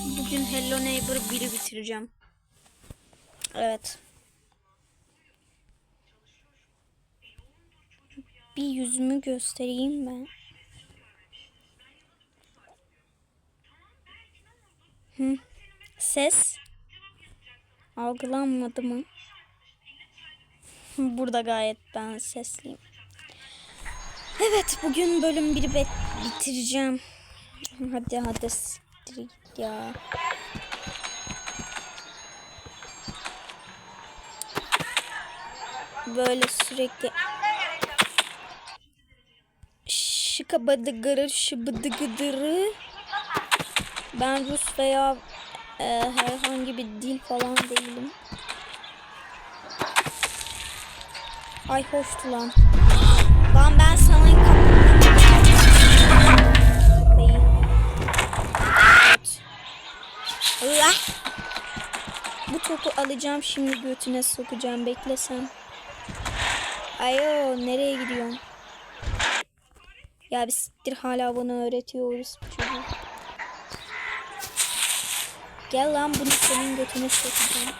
Bugün Hello Neighbor 1'i bitireceğim. Evet. Bir yüzümü göstereyim ben. Hı. Ses algılanmadı mı? Burada gayet ben sesliyim. Evet bugün bölüm 1'i bitireceğim. Hadi hadi siktir git ya. Böyle sürekli şıkabadıgırı şıbıdıgıdırı ben Rus veya e, herhangi bir dil falan değilim. Ay hoştu lan. Lan ben sana topu alacağım şimdi götüne sokacağım beklesen. Ayo nereye gidiyorsun? Ya bir siktir hala bana öğretiyoruz bu çocuğu. Gel lan bunu senin götüne sokacağım.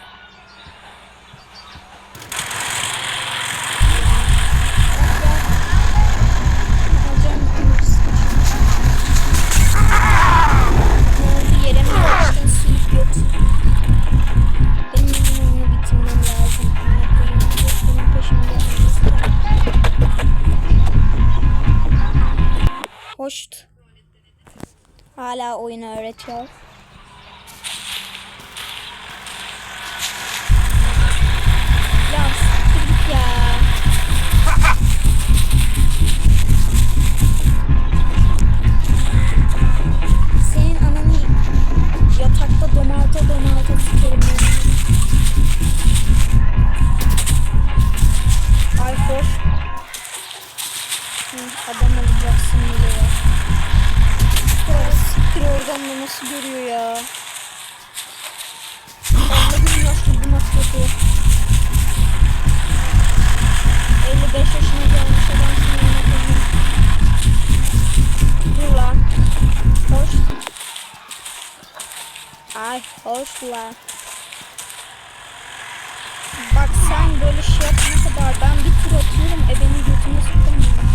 Oyunu öğretiyor. Ay hoş lan. Bak sen böyle şey yapana kadar ben bir tur atıyorum e beni götüne sokamıyor.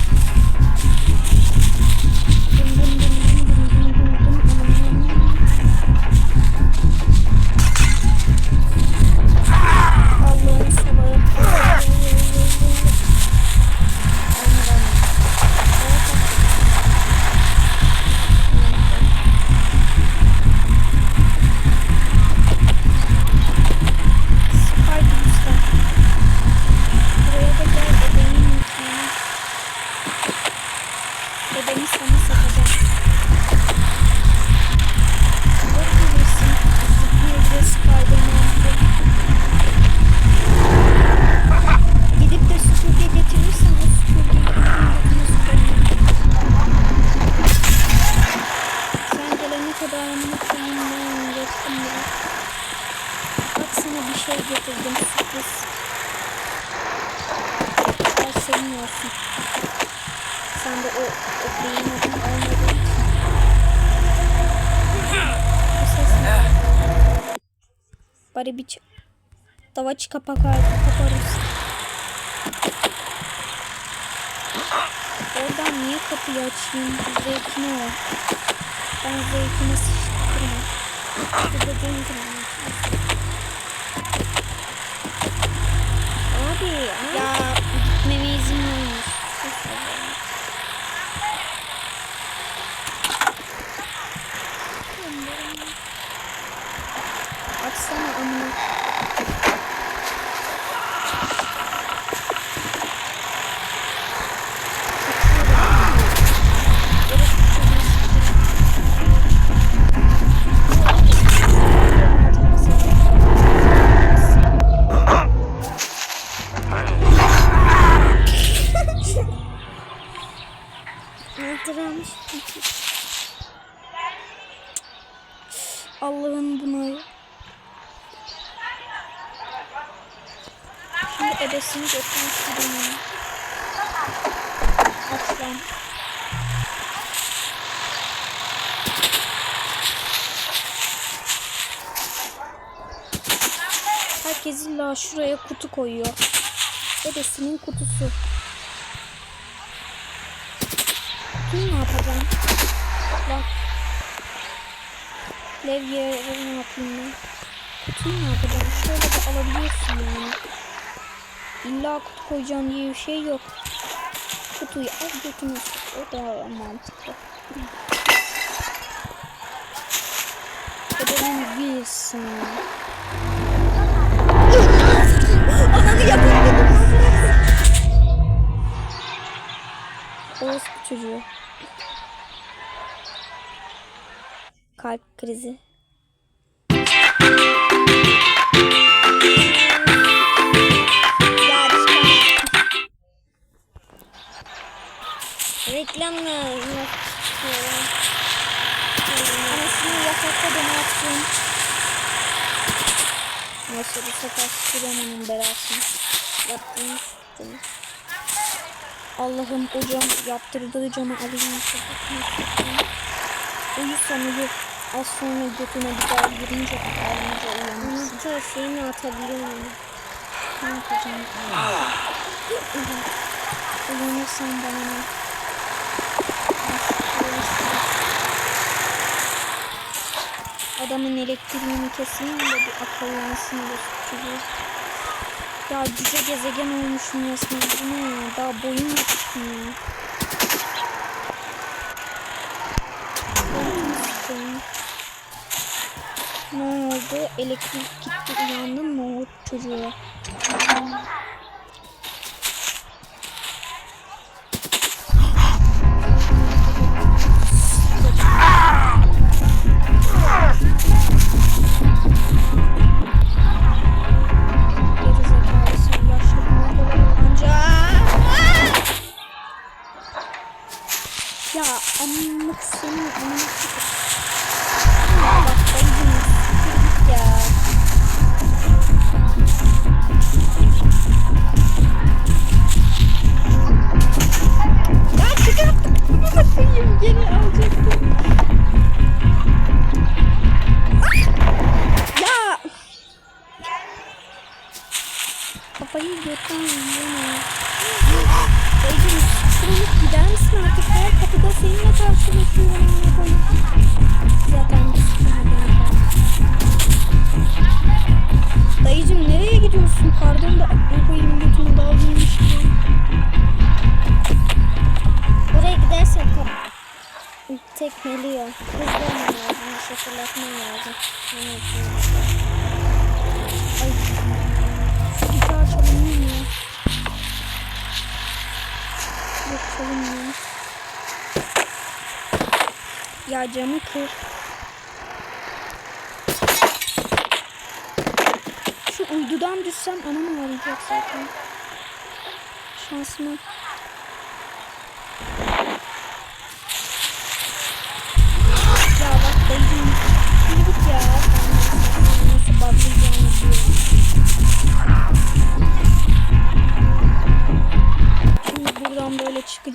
Давайте-ка пока это который... Куда мне коплячим за окно? Там за окно с Куда деньги Я обыкновенно изменюсь. Оксана, а мне... ebesini götürmüş gibi Aslan. Herkes illa şuraya kutu koyuyor. Ebesinin kutusu. Bunu ne yapacağım? Bak. Levye ne yapayım ben? Kutuyu ne yapacağım? Şöyle de alabiliyorsun yani. İlla kutu koyacağım diye bir şey yok. Kutuyu al götüne sok. O da mantıklı. Bedenin bilsin. Ananı yapamadım. Oğuz bu çocuğu. Kalp krizi. Reklamla yok. Anasını yatakta donattım. Neyse bu sefer sürem onun belasını. Sıktım. Allah'ım hocam yaptırdığı camı alayım. Uyursan uyur. Az sonra götüne bir daha girince ağlayınca uyanırsın. Anahtar şeyini atabiliyor muyum? Ne yapacağım? Uyanırsan bana ne? Adamın elektriğini keseyim de bir akıllansın da çocuğu. Ya cüce gezegen olmuşum resmen. Bu ne ya? Daha yetişmiyor. Boyum sıkıyorum. Ne oldu? Elektrik gitti. Uyandın mı o çocuğa? Ya amlık senin amlık. Bak bayıldım. Git ya. Ya çıkarttım. Bir bakayım geri alacaktım. Ya. Kafayı götten yiyemem. Dayıcım şuraya gider misin artık? Yok çalınmıyor. Ya camı kır. Şu uydudan düşsem anam ağrıyacak zaten. Şansıma.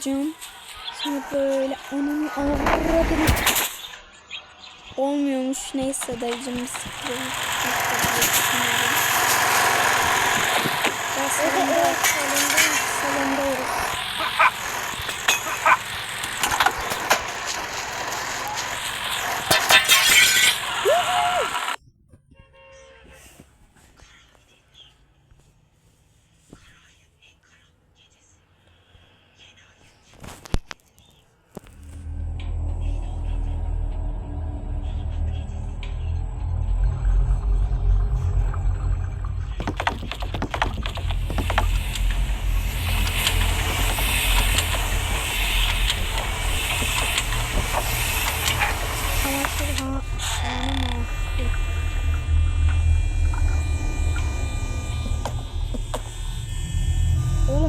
Böyle çıkacağım. Sonra böyle anamı avradını. Olmuyormuş. Neyse dayıcım sıkıyorum. Ya salonda, salonda, salondayız.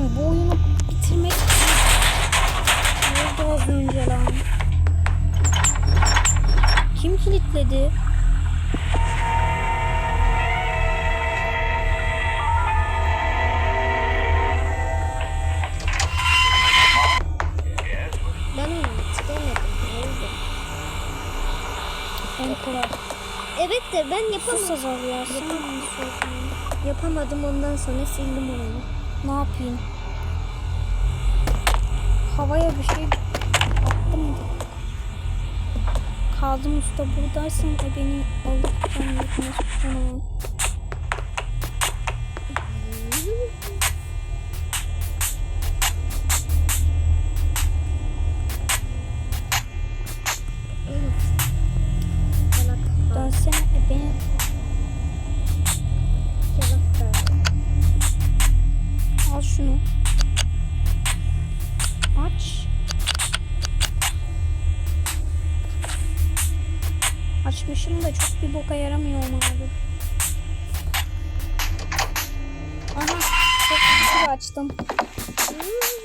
Oğlum bu oyunu bitirmek Ne oldu az önce lan? Kim kilitledi? Ben oynamak istemedim. En kolay. Evet de ben Sus yapamam. azal ya. Sen Yapamam. Yapamadım ondan sonra sildim onu. Ne yapayım? Havaya bir şey attım. Kaldım usta buradaysan e beni alıp ben tutamam. Şunu. Aç. Açmışım da çok bir boka yaramıyor abi. Aha çok açtım. Ben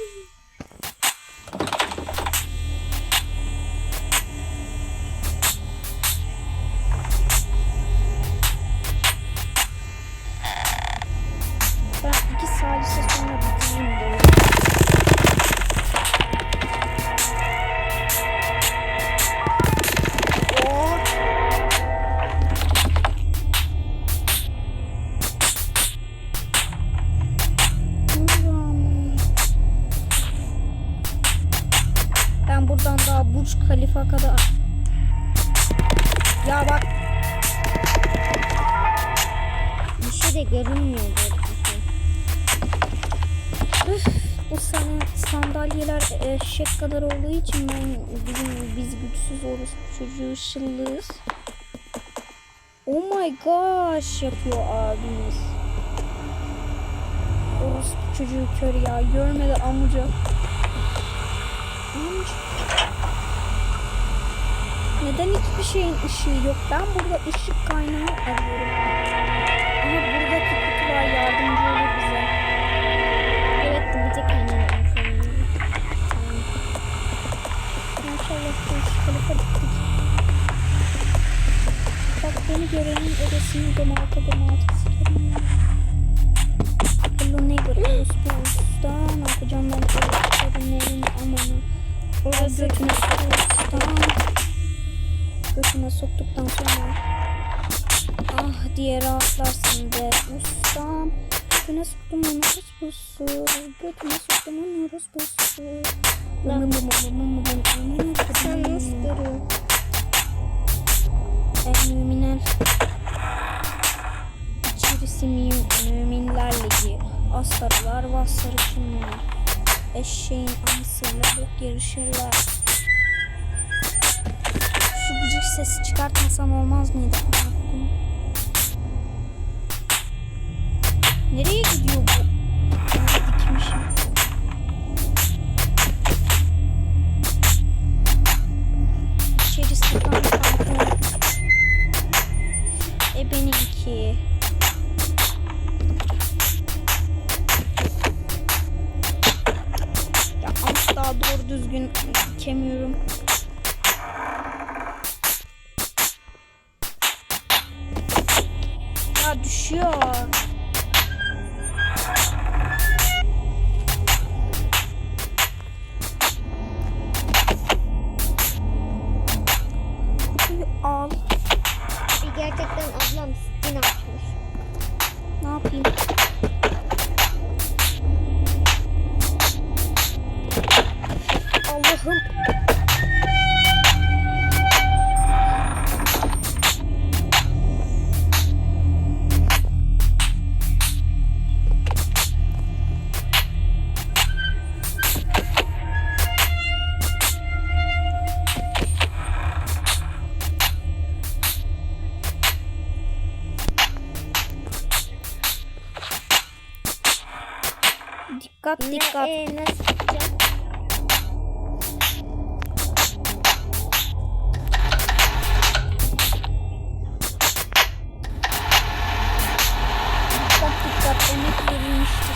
De görünmüyor şey. Bu sandalyeler eşek kadar olduğu için ben bizim biz güçsüz oluruz çocuğu ışıllıyız. Oh my gosh yapıyor abimiz. Orospu çocuğu kör ya görmedi amca. Amca. Neden hiçbir şeyin ışığı yok? Ben burada ışık kaynağı arıyorum. Ama buradaki kutular yardımcı olur bize. Evet bu. Maşallah bu iş tarafa gittik. Bak beni görenin öresini domalta domalta sikerim ya. Hello neighbor, orospu usta. Ne yapacağım ben evini amanı. Orası götüne usta. Götüne soktuktan sonra. Ah diye rahatlarsın be ustam. Götüne soktum onu orospusu. Götüne soktum onu. Lan. Sen nasıl duruyorsun? El müminler İçerisi mümin, müminler ligi Astarlar vastarışınlar Eşeğin amısıyla bok yarışırlar Şu gıcık sesi çıkartmasam olmaz mıydı? Nereye gidiyor bu? Dikmişim? İçerisi kan tampon. E benimki. Ya asla doğru düzgün dikemiyorum. Düşüyor. Allah'ım. Dikkat Ne, dikkat. e, nasıl olmak üzereymiştir.